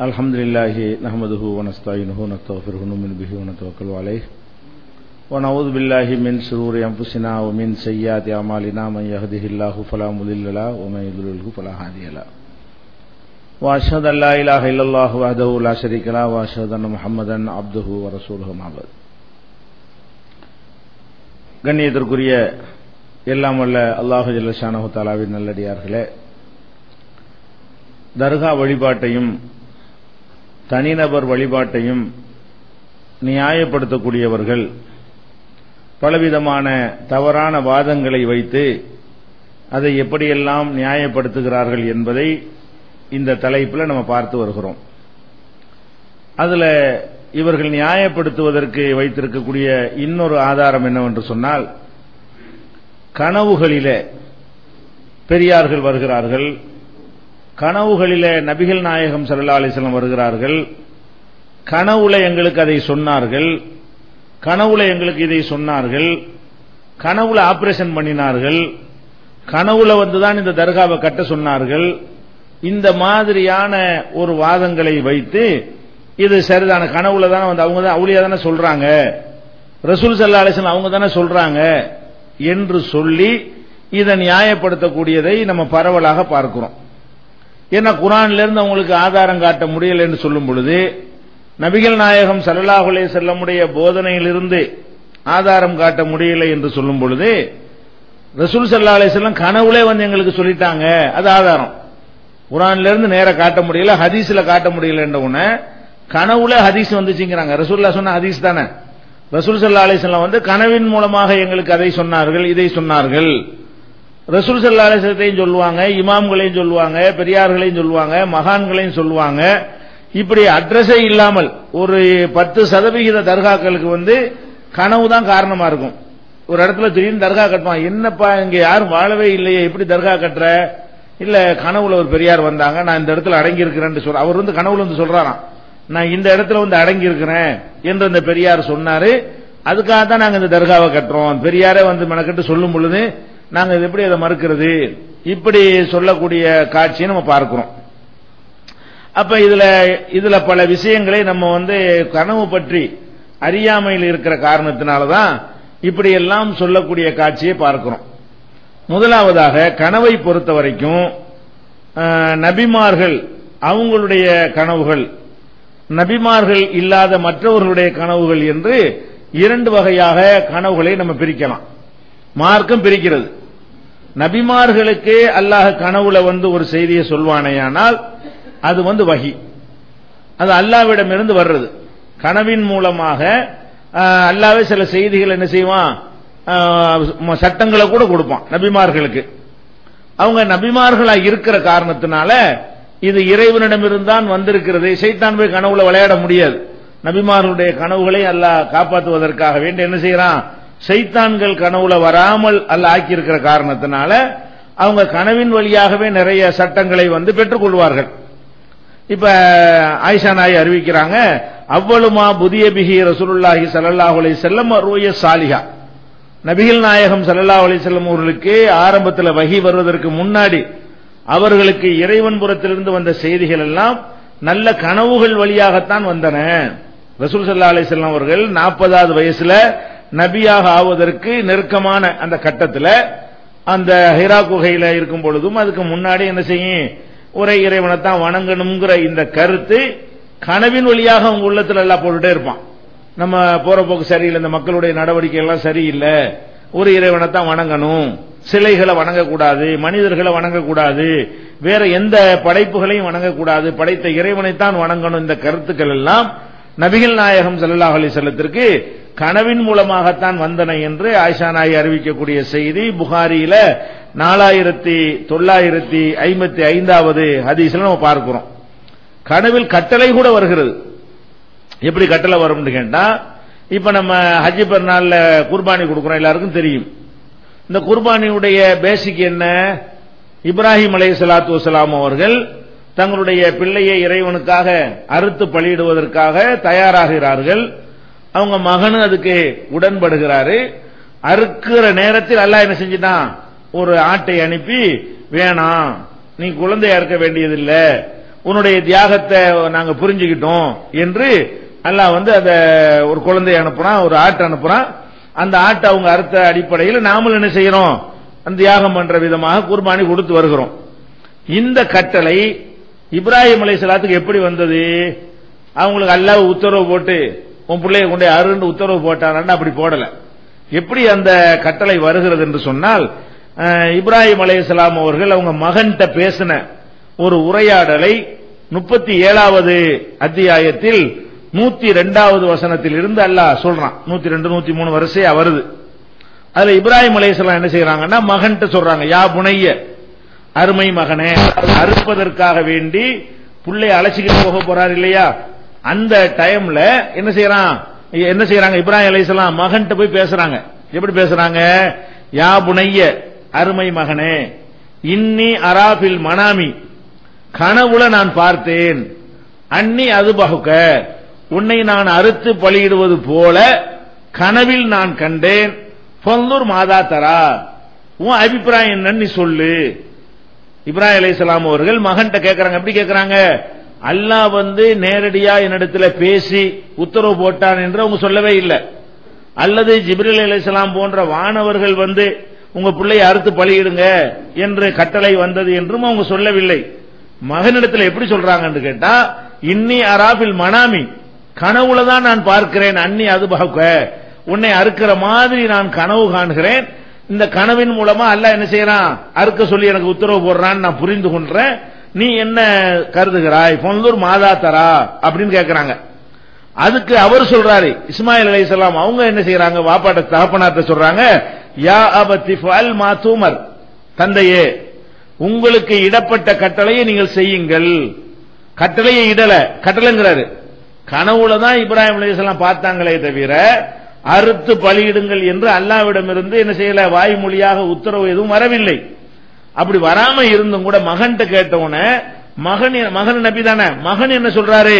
الحمد لله نحمده ونستعينه ونستغفره ونؤمن به ونتوكل عليه ونعوذ بالله من شرور أنفسنا ومن سيئات أعمالنا من يهده الله فلا مضل له ومن يضلله فلا هادي له وأشهد أن لا إله إلا الله وحده لا شريك له وأشهد أن محمدا عبده ورسوله معبد கண்ணியத்திற்குரிய எல்லாம் வல்ல அல்லாஹு ஜல்லஷானு தாலாவின் நல்லடியார்களே தர்கா வழிபாட்டையும் தனிநபர் வழிபாட்டையும் நியாயப்படுத்தக்கூடியவர்கள் பலவிதமான தவறான வாதங்களை வைத்து அதை எப்படியெல்லாம் நியாயப்படுத்துகிறார்கள் என்பதை இந்த தலைப்பில் நம்ம பார்த்து வருகிறோம். அதுல இவர்கள் நியாயப்படுத்துவதற்கு வைத்திருக்கக்கூடிய இன்னொரு ஆதாரம் என்னவென்று சொன்னால் கனவுகளில பெரியார்கள் வருகிறார்கள். கனவுகளிலே நபிகள் நாயகம் சல்லா அலிஸ்லாம் வருகிறார்கள். கனவுல எங்களுக்கு அதை சொன்னார்கள். கனவுல எங்களுக்கு இதை சொன்னார்கள். கனவுல ஆபரேஷன் பண்ணினார்கள். கனவுல வந்துதான் இந்த தர்காவை கட்ட சொன்னார்கள். இந்த மாதிரியான ஒரு வாதங்களை வைத்து இது சரிதான கனவுல தானே வந்து அவங்க தான் அவளியா தானே சொல்றாங்க. ரசூல் சல்லா அலிஸ்லாம் அவங்க தானே சொல்றாங்க என்று சொல்லி இதை நியாயப்படுத்தக்கூடியதை நம்ம பரவலாக பார்க்கிறோம். ஏன்னா குரான்ல இருந்து அவங்களுக்கு ஆதாரம் காட்ட முடியல என்று சொல்லும் பொழுது நபிகள் நாயகம் சல்லாஹுலே செல்லமுடைய போதனையிலிருந்து ஆதாரம் காட்ட முடியல என்று சொல்லும் பொழுது ரசூல் சல்லா அலிஸ்லாம் கனவுலே வந்து எங்களுக்கு சொல்லிட்டாங்க. அது ஆதாரம். குரான்ல இருந்து நேர காட்ட முடியல ஹதீஸ்ல காட்ட முடியல உடனே கனவுல ஹதீஸ் வந்துச்சுங்கிறாங்க. ரசூல்லா சொன்ன ஹதீஸ் தானே. ரசூல் சல்லா அலிஸ்லாம் வந்து கனவின் மூலமாக எங்களுக்கு அதை சொன்னார்கள் இதை சொன்னார்கள். ரசூல் சல்லா சொல்லுவாங்க இமாம்களையும் சொல்லுவாங்க பெரியார்களையும் சொல்லுவாங்க மகான்களையும் சொல்லுவாங்க. இப்படி அட்ரஸே இல்லாமல் ஒரு பத்து சதவிகித தர்காக்களுக்கு வந்து கனவு தான் காரணமா இருக்கும். ஒரு இடத்துல திடீர்னு தர்கா கட்டுவான். என்னப்பா இங்க யாரும் வாழவே இல்லையே எப்படி தர்கா கட்டுற? இல்ல கனவுல ஒரு பெரியார் வந்தாங்க நான் இந்த இடத்துல அடங்கி இருக்கிறேன்னு சொல்ற அவர் வந்து கனவுல வந்து சொல்றாராம். நான் இந்த இடத்துல வந்து அடங்கி இருக்கிறேன் என்று அந்த பெரியார் சொன்னாரு. அதுக்காக தான் நாங்க இந்த தர்காவை கட்டுறோம். பெரியாரே வந்து மெனக்கட்டு சொல்லும் பொழுது நாங்க இது எப்படி அதை மறுக்கிறது? இப்படி சொல்லக்கூடிய காட்சியை நம்ம பார்க்கிறோம். அப்ப இதுல இதுல பல விஷயங்களை நம்ம வந்து கனவு பற்றி அறியாமையில் இருக்கிற காரணத்தினாலதான் இப்படி எல்லாம் சொல்லக்கூடிய காட்சியை பார்க்கிறோம். முதலாவதாக கனவை பொறுத்த வரைக்கும் நபிமார்கள் அவங்களுடைய கனவுகள் நபிமார்கள் இல்லாத மற்றவர்களுடைய கனவுகள் என்று இரண்டு வகையாக கனவுகளை நம்ம பிரிக்கலாம். மார்க்கம் பிரிக்கிறது. நபிமார்களுக்கே அல்லாஹ் கனவுல வந்து ஒரு செய்தியை சொல்வானேயானால் அது வந்து வகி. அது அல்லாவிடமிருந்து வர்றது. கனவின் மூலமாக அல்லாவே சில செய்திகள் என்ன செய்வான்? சட்டங்களை கூட கொடுப்பான் நபிமார்களுக்கு. அவங்க நபிமார்களா இருக்கிற காரணத்தினால இது இறைவனிடமிருந்தான் வந்திருக்கிறது. சைத்தான் போய் கனவுல விளையாட முடியாது. நபிமார்களுடைய கனவுகளை அல்லாஹ் காப்பாற்றுவதற்காக வேண்டி என்ன செய்யறான்? சைத்தான்கள் கனவுல வராமல் அல்ல ஆக்கியிருக்கிற காரணத்தினால அவங்க கனவின் வழியாகவே நிறைய சட்டங்களை வந்து பெற்றுக்கொள்வார்கள் இப்ப ஆயிஷா நாய் அறிவிக்கிறாங்க அவ்வளுமா புதிய பிகி ரசூலுல்லாஹி சல்லாஹ் அலி செல்லம் ரூய சாலிகா நபிகள் நாயகம் சல்லல்லாஹ் அலி செல்லம் அவர்களுக்கு ஆரம்பத்தில் வகி வருவதற்கு முன்னாடி அவர்களுக்கு இறைவன் புறத்திலிருந்து வந்த செய்திகள் எல்லாம் நல்ல கனவுகள் வழியாகத்தான் வந்தன. ரசூல் சல்லா அலி செல்லம் அவர்கள் நாற்பதாவது வயசுல நபியாக ஆவதற்கு நெருக்கமான அந்த கட்டத்தில் அந்த ஹிரா குகையில இருக்கும் பொழுதும் அதுக்கு முன்னாடி என்ன செய்யும்? ஒரே இறைவனைத்தான் வணங்கணுங்கிற இந்த கருத்து கனவின் வழியாக அவங்க உள்ளத்துல எல்லாம் போட்டுட்டே இருப்பான். நம்ம போற போக்கு சரியில்லை இந்த மக்களுடைய நடவடிக்கை எல்லாம் சரியில்லை. ஒரு இறைவனைத்தான் வணங்கணும். சிலைகளை வணங்கக்கூடாது மனிதர்களை வணங்கக்கூடாது வேற எந்த படைப்புகளையும் வணங்கக்கூடாது படைத்த இறைவனைத்தான் வணங்கணும் இந்த கருத்துக்கள் எல்லாம் நபிகள் நாயகம் சல்லாஹ் அலி செல்லத்திற்கு கனவின் மூலமாகத்தான் வந்தன என்று ஆயிஷா நாய் அறிவிக்கக்கூடிய செய்தி. புகாரியில நாலாயிரத்தி தொள்ளாயிரத்தி ஐம்பத்தி ஐந்தாவது ஹதீஸ்ல நம்ம பார்க்கிறோம். கனவில் கட்டளை கூட வருகிறது. எப்படி கட்டளை வரும்னு கேட்டா இப்ப நம்ம ஹஜ்ஜி பெருநாள்ல குர்பானி கொடுக்கிறோம் எல்லாருக்கும் தெரியும். இந்த குர்பானியுடைய பேசிக் என்ன? இப்ராஹிம் அலை சலாத்து வலாம் அவர்கள் தங்களுடைய பிள்ளையை இறைவனுக்காக அறுத்து பலியிடுவதற்காக தயாராகிறார்கள். அவங்க மகனு அதுக்கு உடன்படுகிறாரு. அறுக்கிற நேரத்தில் அல்ல என்ன செஞ்சிட்டான்? ஒரு ஆட்டை அனுப்பி வேணாம் நீ குழந்தையா இருக்க வேண்டியதில்லை. உன்னுடைய தியாகத்தை நாங்க புரிஞ்சுக்கிட்டோம். என்று அல்லாஹ் வந்து அந்த ஒரு குழந்தைய அனுப்புறான் ஒரு ஆட்டை அனுப்புறான். அந்த ஆட்டை அவங்க அறுத்த அடிப்படையில் நாமளும் என்ன செய்யறோம்? அந்த தியாகம் பண்ற விதமாக குர்பானி கொடுத்து வருகிறோம். இந்த கட்டளை இப்ராஹிம் அலைஹிஸ்ஸலாத்துக்கு எப்படி வந்தது? அவங்களுக்கு அல்லாஹ் உத்தரவு போட்டு உன் பிள்ளைய கொண்டு அருண்டு உத்தரவு போட்டாரான்னு அப்படி போடல. எப்படி அந்த கட்டளை வருகிறது என்று சொன்னால் இப்ராஹிம் அலையாம் அவர்கள் அவங்க மகன்கிட்ட பேசின ஒரு உரையாடலை முப்பத்தி ஏழாவது அத்தியாயத்தில் நூத்தி ரெண்டாவது வசனத்தில் இருந்து அல்லாஹ் சொல்றான். நூத்தி ரெண்டு நூத்தி மூணு வரிசையா வருது. அதுல இப்ராஹிம் அலையாம் என்ன செய்யறாங்கன்னா மகன்கிட்ட சொல்றாங்க யா புனைய அருமை மகனே அறுப்பதற்காக வேண்டி பிள்ளை அழைச்சிக்கிட்டு போக போறார் இல்லையா? அந்த டைம்ல என்ன செய்யறான்? என்ன செய்யறாங்க? இப்ராஹிம் அலிஸ்லாம் மகன்கிட்ட போய் பேசுறாங்க. எப்படி பேசுறாங்க? யா புனைய அருமை மகனே இன்னி அராபில் மனாமி கனவுல நான் பார்த்தேன். அன்னி அது பகுக்க உன்னை நான் அறுத்து பலியிடுவது போல கனவில் நான் கண்டேன். பொந்தூர் மாதா தரா உன் அபிப்பிராயம் என்னன்னு சொல்லு. இப்ராஹிம் அலைஹிஸ்ஸலாம் அவர்கள் மகன்கிட்ட கேட்கறாங்க எப்படி கேட்கறாங்க அல்லாஹ் வந்து நேரடியா என்னிடத்துல பேசி உத்தரவு போட்டான் என்று அவங்க சொல்லவே இல்லை. அல்லது ஜிப்ரில் அலிஸ்லாம் போன்ற வானவர்கள் வந்து உங்க பிள்ளையை அறுத்து பலியிடுங்க என்று கட்டளை வந்தது என்றும் அவங்க சொல்லவில்லை. மகனிடத்தில் எப்படி சொல்றாங்கன்னு கேட்டா இன்னி அராபில் மனாமி கனவுல தான் நான் பார்க்கிறேன் அன்னி அது பகுக்க உன்னை அறுக்கிற மாதிரி நான் கனவு காண்கிறேன். இந்த கனவின் மூலமா அல்லாஹ் என்ன செய்யறான்? அறுக்க சொல்லி எனக்கு உத்தரவு போடுறான்னு நான் புரிந்து கொண்டேன் நீ என்ன கருதுகிறாய்? பொந்தூர் மாதா தரா அப்படின்னு கேட்கிறாங்க அதுக்கு அவர் சொல்றாரு இஸ்மாயில் அலைஹிஸ்ஸலாம் அவங்க என்ன செய்யறாங்க வாப்பாட்ட தகப்பனார்ட்ட சொல்றாங்க யா அபத்தி அல் மா தூமர். தந்தையே உங்களுக்கு இடப்பட்ட கட்டளையை நீங்கள் செய்யுங்கள். கட்டளையை இடல கட்டளைங்கிறாரு. கனவுல தான் இப்ராஹிம் அலைஹிஸ்ஸலாம் பார்த்தாங்களே தவிர அறுத்து பலியிடுங்கள் என்று அல்லாவிடமிருந்து என்ன செய்யல? வாய்மொழியாக உத்தரவு எதுவும் வரவில்லை. அப்படி வராம இருந்தும் கூட மகன்கிட்ட கேட்டவுடனே மகன் மகன் நபி தானே மகன் என்ன சொல்றாரு?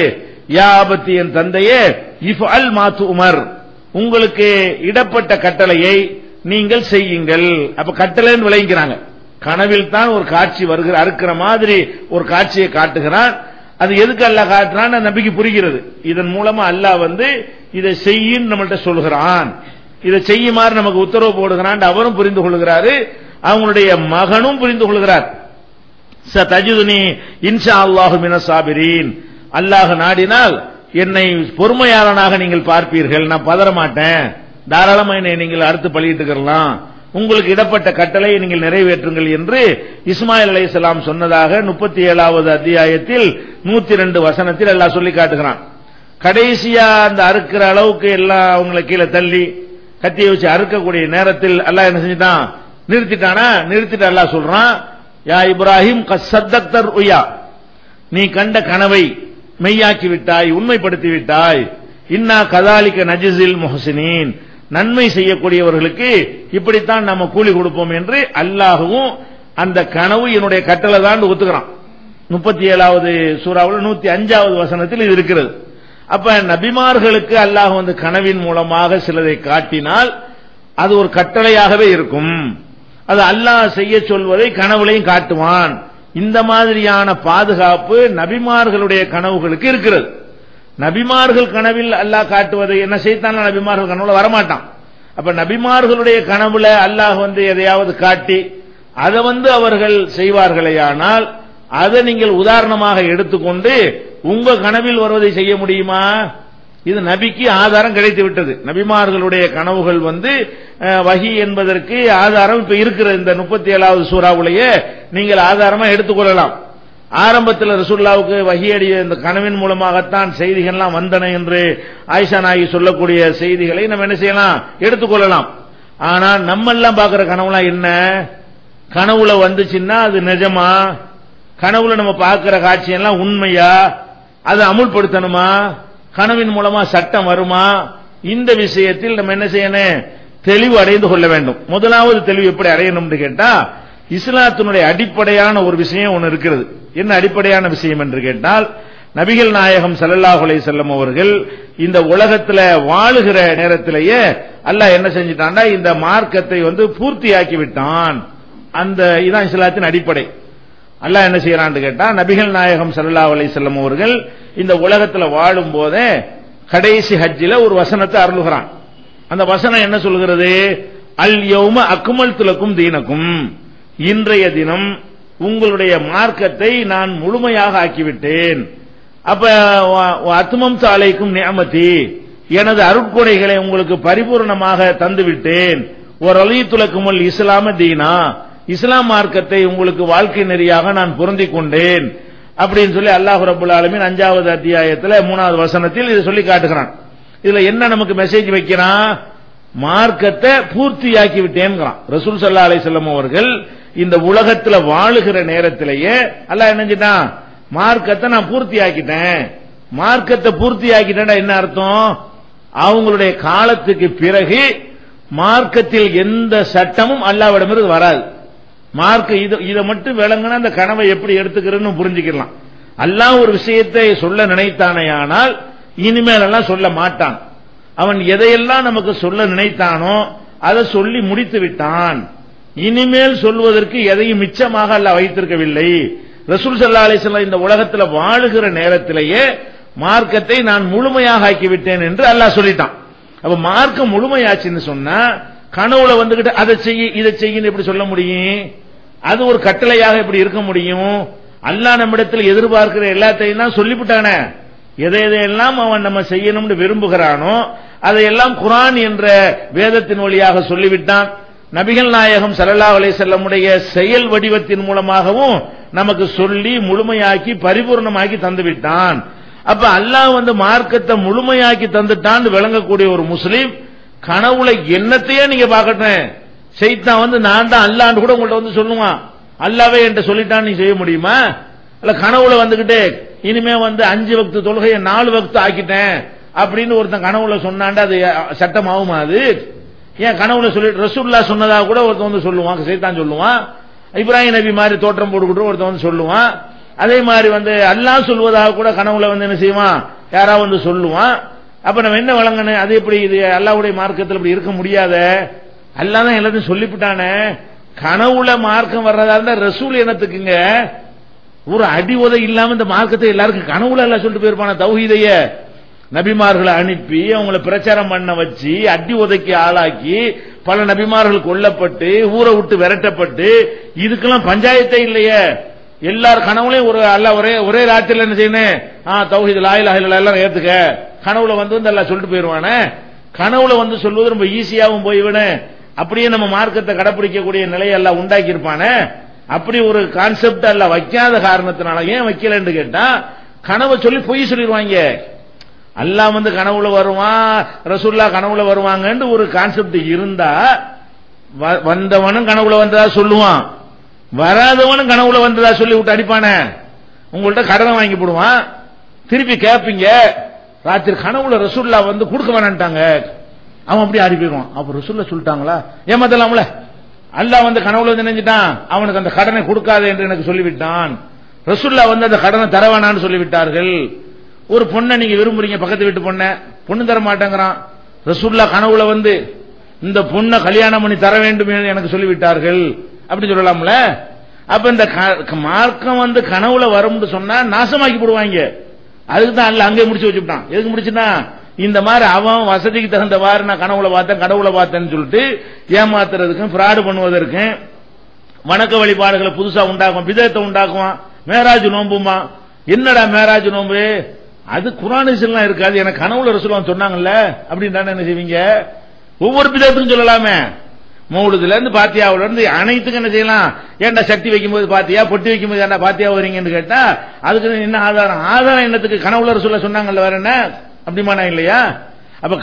யாபத்தி என் தந்தையே இஃப் அல் மாத்து உமர் உங்களுக்கு இடப்பட்ட கட்டளையை நீங்கள் செய்யுங்கள். அப்ப கட்டளைன்னு விளைவிக்கிறாங்க கனவில் தான் ஒரு காட்சி வருகிற அறுக்கிற மாதிரி ஒரு காட்சியை காட்டுகிறான். அது எதுக்கு அல்லாஹ் காட்டுறான் நம்பிக்கை புரிகிறது. இதன் மூலமா அல்லாஹ் வந்து இதை செய்யின்னு நம்மள்கிட்ட சொல்கிறான். இதை செய்யுமாறு நமக்கு உத்தரவு போடுகிறான் அவரும் புரிந்து கொள்கிறாரு. அவங்களுடைய மகனும் புரிந்து கொள்கிறார். ச தஜுதுனி இன்ஷா அல்லாஹு மின சாபிரீன். அல்லாஹ் நாடினால் என்னை பொறுமையாளனாக நீங்கள் பார்ப்பீர்கள். நான் பதற மாட்டேன் தாராளமாக என்னை நீங்கள் அறுத்து பலியிட்டுக்கலாம் உங்களுக்கு இடப்பட்ட கட்டளையை நீங்கள் நிறைவேற்றுங்கள் என்று இஸ்மாயில் அலைஹிஸ்ஸலாம் சொன்னதாக முப்பத்தி ஏழாவது அத்தியாயத்தில் நூத்தி ரெண்டு வசனத்தில் எல்லாம் சொல்லி காட்டுகிறான். கடைசியா அந்த அறுக்கிற அளவுக்கு எல்லாம் அவங்களை கீழே தள்ளி கத்தியை வச்சு அறுக்கக்கூடிய நேரத்தில் எல்லாம் என்ன செஞ்சுட்டான்? நிறுத்திட்டானா? நிறுத்திட்டு அல்லாஹ் சொல்றான் யா இப்ராஹிம் கசத்தர் உயா நீ கண்ட கனவை மெய்யாக்கி விட்டாய் உண்மைப்படுத்தி விட்டாய். இன்னா கதாலிக்க நஜிசில் முஹசினின். நன்மை செய்யக்கூடியவர்களுக்கு இப்படித்தான் நம்ம கூலி கொடுப்போம் என்று அல்லாஹுவும் அந்த கனவு என்னுடைய கட்டளை தான் ஒத்துக்கிறான். முப்பத்தி ஏழாவது சூறாவில் நூத்தி அஞ்சாவது வசனத்தில் இது இருக்கிறது. அப்ப நபிமார்களுக்கு அல்லாஹ் வந்து கனவின் மூலமாக சிலதை காட்டினால் அது ஒரு கட்டளையாகவே இருக்கும். அது அல்லாஹ் செய்ய சொல்வதை கனவுலையும் காட்டுவான். இந்த மாதிரியான பாதுகாப்பு நபிமார்களுடைய கனவுகளுக்கு இருக்கிறது. நபிமார்கள் கனவில் அல்லாஹ் காட்டுவதை என்ன செய்தான? நபிமார்கள் கனவுல வரமாட்டான். அப்ப நபிமார்களுடைய கனவுல அல்லாஹ் வந்து எதையாவது காட்டி அதை வந்து அவர்கள் செய்வார்களேயானால் அதை நீங்கள் உதாரணமாக எடுத்துக்கொண்டு உங்க கனவில் வருவதை செய்ய முடியுமா? இது நபிக்கு ஆதாரம் கிடைத்து விட்டது. நபிமார்களுடைய கனவுகள் வந்து வகி என்பதற்கு ஆதாரம் இப்ப இருக்கிற இந்த முப்பத்தி ஏழாவது சூறாவுலேயே நீங்கள் ஆதாரமா எடுத்துக்கொள்ளலாம் ஆரம்பத்தில் ரசுல்லாவுக்கு வகியடிய இந்த கனவின் மூலமாகத்தான் செய்திகள்லாம் வந்தன என்று ஆயிஷா நாயகி சொல்லக்கூடிய செய்திகளை நம்ம என்ன செய்யலாம்? எடுத்துக்கொள்ளலாம் ஆனா நம்ம எல்லாம் பாக்குற கனவுலாம் என்ன? கனவுல வந்துச்சுன்னா அது நிஜமா? கனவுல நம்ம பார்க்கிற காட்சியெல்லாம் உண்மையா? அதை அமுல்படுத்தணுமா? கனவின் மூலமா சட்டம் வருமா? இந்த விஷயத்தில் நம்ம என்ன செய்யணும்? தெளிவு அடைந்து கொள்ள வேண்டும். முதலாவது தெளிவு எப்படி அடையணும்னு கேட்டா இஸ்லாத்தினுடைய அடிப்படையான ஒரு விஷயம் ஒன்று இருக்கிறது. என்ன அடிப்படையான விஷயம் என்று கேட்டால் நபிகள் நாயகம் ஸல்லல்லாஹு செல்லம் அவர்கள் இந்த உலகத்துல வாழுகிற நேரத்திலேயே அல்லாஹ் என்ன செஞ்சிட்டான்னா இந்த மார்க்கத்தை வந்து பூர்த்தியாக்கி விட்டான் அந்த இதான் இஸ்லாத்தின் அடிப்படை. அல்லாஹ் என்ன செய்யறான்னு கேட்டா நபிகள் நாயகம் ஸல்லல்லாஹு அலை செல்லம் அவர்கள் இந்த உலகத்துல வாழும் போதே கடைசி ஹஜ்ஜில ஒரு வசனத்தை அருளுகிறான். அந்த வசனம் என்ன சொல்கிறது? அல் யௌம அக்குமல் துலக்கும் தீனக்கும். இன்றைய தினம் உங்களுடைய மார்க்கத்தை நான் முழுமையாக ஆக்கிவிட்டேன். அப்ப அத்துமம் சாலைக்கும் நியமதி. எனது அருட்கொடைகளை உங்களுக்கு பரிபூர்ணமாக தந்துவிட்டேன். ஒரு துலக்குமுல் இஸ்லாம தீனா. இஸ்லாம் மார்க்கத்தை உங்களுக்கு வாழ்க்கை நெறியாக நான் பொருந்திக் கொண்டேன். அப்படின்னு சொல்லி அல்லாஹ் ரபுல் ஆலமின் அஞ்சாவது அத்தியாயத்தில் மூணாவது வசனத்தில் இதை சொல்லி காட்டுகிறான். இதுல என்ன நமக்கு மெசேஜ் வைக்கிறான் மார்க்கத்தை பூர்த்தியாக்கி விட்டேன்கிறான். ரசூல் சல்லா அலிசல்லம் அவர்கள் இந்த உலகத்தில் வாழுகிற நேரத்திலேயே அல்லாஹ் என்னஞ்சிட்டான் மார்க்கத்தை நான் பூர்த்தி ஆக்கிட்டேன் மார்க்கத்தை பூர்த்தி ஆக்கிட்டேன்னா என்ன அர்த்தம்? அவங்களுடைய காலத்துக்கு பிறகு மார்க்கத்தில் எந்த சட்டமும் அல்லாவிடமிருந்து வராது. மார்க் இதை மட்டும் விளங்கினா அந்த கனவை எப்படி எடுத்துக்கிறேன்னு புரிஞ்சுக்கலாம். அல்லாஹ் ஒரு விஷயத்தை சொல்ல நினைத்தானேயானால் இனிமேல் எல்லாம் சொல்ல மாட்டான். அவன் எதையெல்லாம் நமக்கு சொல்ல நினைத்தானோ அதை சொல்லி முடித்து விட்டான். இனிமேல் சொல்வதற்கு எதையும் மிச்சமாக அல்ல வைத்திருக்கவில்லை. ரசூல் சல்லா அலிஸ்லாம் இந்த உலகத்தில் வாழுகிற நேரத்திலேயே மார்க்கத்தை நான் முழுமையாக ஆக்கிவிட்டேன் என்று அல்லாஹ் சொல்லிட்டான். அப்ப மார்க்கம் முழுமையாச்சுன்னு சொன்னா கனவுல வந்துகிட்டு அதை செய்ய இதை செய்யன்னு எப்படி சொல்ல முடியும்? அது ஒரு கட்டளையாக எப்படி இருக்க முடியும்? அல்லாஹ் நம்மிடத்தில் எதிர்பார்க்கிற எல்லாத்தையும் தான் சொல்லிவிட்டானே. எதை எதையெல்லாம் அவன் நம்ம செய்யணும்னு விரும்புகிறானோ அதையெல்லாம் குரான் என்ற வேதத்தின் வழியாக சொல்லிவிட்டான். நபிகள் நாயகம் சல்லா அலை செல்லமுடைய செயல் வடிவத்தின் மூலமாகவும் நமக்கு சொல்லி முழுமையாக்கி பரிபூர்ணமாக்கி தந்துவிட்டான். அப்ப அல்லாஹ் வந்து மார்க்கத்தை முழுமையாக்கி தந்துட்டான்னு விளங்கக்கூடிய ஒரு முஸ்லீம் கனவுல என்னத்தையே நீங்க பார்க்கட்டேன் செய்தான் வந்து நான் தான் அல்லாண்டு கூட உங்கள்ட்ட வந்து சொல்லுவான் அல்லாவே என்கிட்ட சொல்லிட்டான் நீ செய்ய முடியுமா? இல்ல கனவுல வந்துகிட்டு இனிமே வந்து அஞ்சு வக்து தொழுகையை நாலு வக்து ஆக்கிட்டேன் அப்படின்னு ஒருத்தன் கனவுல சொன்னாண்டா அது சட்டம் ஆகுமா அது? ஏன் கனவுல சொல்லி ரசூல்லா சொன்னதா கூட ஒருத்தன் வந்து சொல்லுவான் சைத்தான் சொல்லுவான். இப்ராஹிம் நபி மாதிரி தோற்றம் போட்டுக்கிட்டு ஒருத்தன் வந்து சொல்லுவான். அதே மாதிரி வந்து அல்லாஹ் சொல்வதாக கூட கனவுல வந்து என்ன செய்வான்? யாராவது வந்து சொல்லுவான். அப்ப நம்ம என்ன வழங்கணும்? அது எப்படி இது? அல்லாவுடைய மார்க்கத்தில் இப்படி இருக்க முடியாத? அல்லாதான் எல்லாத்தையும் சொல்லிவிட்டானே. கனவுல மார்க்கம் வர்றதா இருந்தா ரசூல் என்னத்துக்குங்க ஒரு அடி உதை இல்லாம இந்த மார்க்கத்தை எல்லாருக்கும் கனவுல எல்லாம் சொல்லிட்டு போயிருப்பான தௌஹீதைய. நபிமார்களை அனுப்பி அவங்கள பிரச்சாரம் பண்ண வச்சு அடி உதைக்கு ஆளாக்கி பல நபிமார்கள் கொல்லப்பட்டு ஊரை விட்டு விரட்டப்பட்டு இதுக்கெல்லாம் பஞ்சாயத்தே இல்லையே. எல்லார் கனவுலையும் ஒரு அல்ல ஒரே ஒரே ராத்திரில என்ன செய்யணும்? ஆ தௌஹீத் லாயில் எல்லாம் ஏத்துக்க. கனவுல வந்து வந்து எல்லாம் சொல்லிட்டு போயிருவானே. கனவுல வந்து சொல்வது ரொம்ப ஈஸியாவும் போய்விடும். அப்படியே நம்ம மார்க்கத்தை கடைபிடிக்கக்கூடிய நிலையை எல்லாம் உண்டாக்கி இருப்பானே அப்படி ஒரு கான்செப்ட் அல்ல வைக்காத காரணத்தினால ஏன் வைக்கலன்னு கேட்டா கனவை சொல்லி பொய் சொல்லிடுவாங்க அல்லா வந்து கனவுல வருவான் ரசூல்லா கனவுல வருவாங்கன்னு ஒரு கான்செப்ட் இருந்தா வந்தவனும் கனவுல வந்ததா சொல்லுவான். வராதவனும் கனவுல வந்ததா சொல்லி விட்டு அடிப்பானே? உங்கள்ட்ட கடனை வாங்கி போடுவான். திருப்பி கேட்பீங்க ராத்திரி கனவுல ரசூல்லா வந்து கொடுக்க வேணான்ட்டாங்க. அவன் அப்படி ஆடி போயிடுவான் அப்ப ரசூல்ல சொல்லிட்டாங்களா? ஏமாத்தலாம்ல அல்லா வந்து கனவுல வந்து நினைஞ்சிட்டான். அவனுக்கு அந்த கடனை கொடுக்காது என்று எனக்கு சொல்லிவிட்டான். ரசுல்லா வந்து அந்த கடனை தர வேணான்னு சொல்லிவிட்டார்கள். ஒரு பொண்ணை நீங்க விரும்புறீங்க பக்கத்து வீட்டு பொண்ணை. பொண்ணு தர மாட்டேங்கிறான். ரசுல்லா கனவுல வந்து இந்த பொண்ணை கல்யாணம் பண்ணி தர வேண்டும் என்று எனக்கு சொல்லிவிட்டார்கள். அப்படி சொல்லலாம்ல? அப்ப இந்த மார்க்கம் வந்து கனவுல வரும்னு சொன்னா நாசமாக்கி போடுவாங்க. அதுக்கு தான் அல்ல அங்கே முடிச்சு வச்சுட்டான். எதுக்கு முடிச்சுனா இந்த மாதிரி அவன் வசதிக்கு தகுந்தவாறு நான் கனவுல பார்த்தேன் கடவுளை பார்த்தேன்னு சொல்லிட்டு ஏமாத்துறதுக்கும் பிராடு பண்ணுவதற்கும் வணக்க வழிபாடுகளை புதுசா உண்டாக்குவான் விதத்தை உண்டாக்குவான். மேராஜ் நோம்புமா? என்னடா மேராஜ் நோம்பு? அது குரானிசெல்லாம் இருக்காது. எனக்கு கனவுல ரசூலம் சொன்னாங்கல்ல அப்படின்னு என்ன செய்வீங்க? ஒவ்வொரு விதத்துக்கும் சொல்லலாமே. மூடுதுல இருந்து பாத்தியாவில இருந்து அனைத்துக்கும் என்ன செய்யலாம்? ஏன்டா சக்தி வைக்கும்போது பாத்தியா பொட்டி வைக்கும்போது ஏன்டா பாத்தியா வரீங்கன்னு கேட்டா அதுக்கு என்ன ஆதாரம்? ஆதாரம் என்னத்துக்கு? கனவுல சொல்ல சொன்னாங்கல்ல வேற என்ன? அப்படிமானா இல்லையா? அப்ப